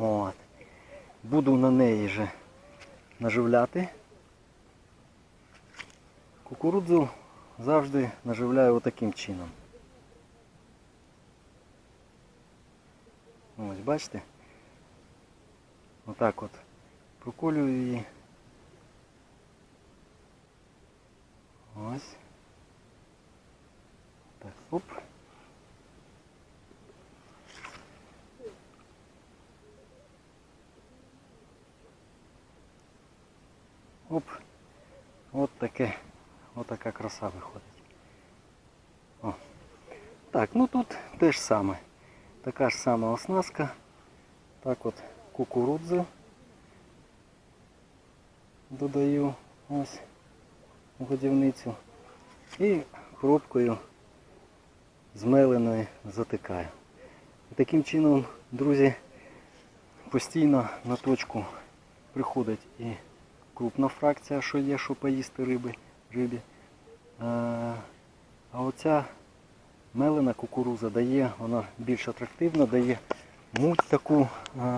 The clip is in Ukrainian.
От. Буду на неї же наживляти. Кукурудзу завжди наживляю отаким чином. Ось, бачите? Отак от проколюю її. Ось. Так, оп. Оп. От таке, от така краса виходить. О. Так, ну тут те ж саме. Така ж сама оснастка. Так от кукурудзу додаю ось годівницю і пробкою змеленої затикаю. І таким чином, друзі, постійно на точку приходить і крупна фракція, що є, що поїсти риби, рибі. А, а оця мелена кукуруза дає, вона більш атрактивна, дає муть таку. а,